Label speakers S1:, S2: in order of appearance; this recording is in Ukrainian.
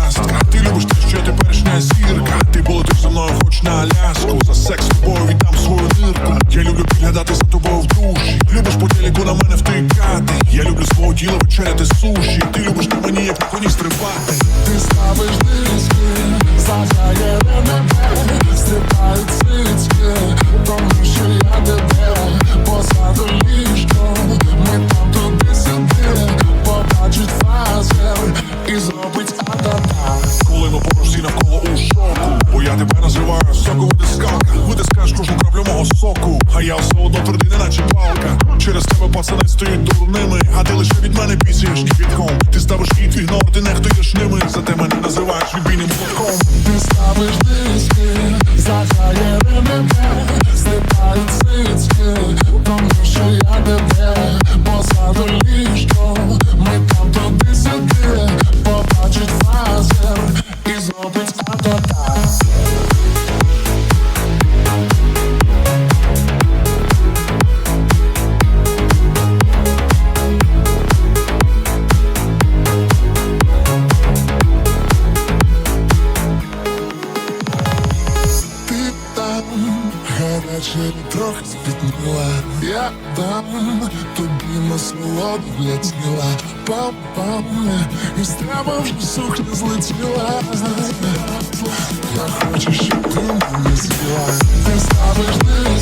S1: час ти любиш те, що теперішня зірка. Ти болетиш за мною хоч на аляску. За секс з тобою
S2: віддам свою нирку Я люблю підглядати за тобою в душі. Любиш по телеку на мене втикати. Я люблю свого тіла вечеряти
S1: суші. Ти любиш на мені, як на коні стрибати. Ти ставиш диски. Називаю скалка. Витискаєш кожну краплю мого соку. А я все одно твердий, неначе палка. Через тебе пацани стають дурними. А ти лише від мене пісяєш ні підком. Ти ставиш хід, ігнор, ти нехтуєш ними. Зате мене називаєш відбійним платком.
S2: Ти ставиш диски, заграє гаряче трохи спітніла Я там тобі на солоду влетіла Пам-пам І з тебе вже сухня злетіла Я хочу, щоб ти мене з'їла Ти ставиш диски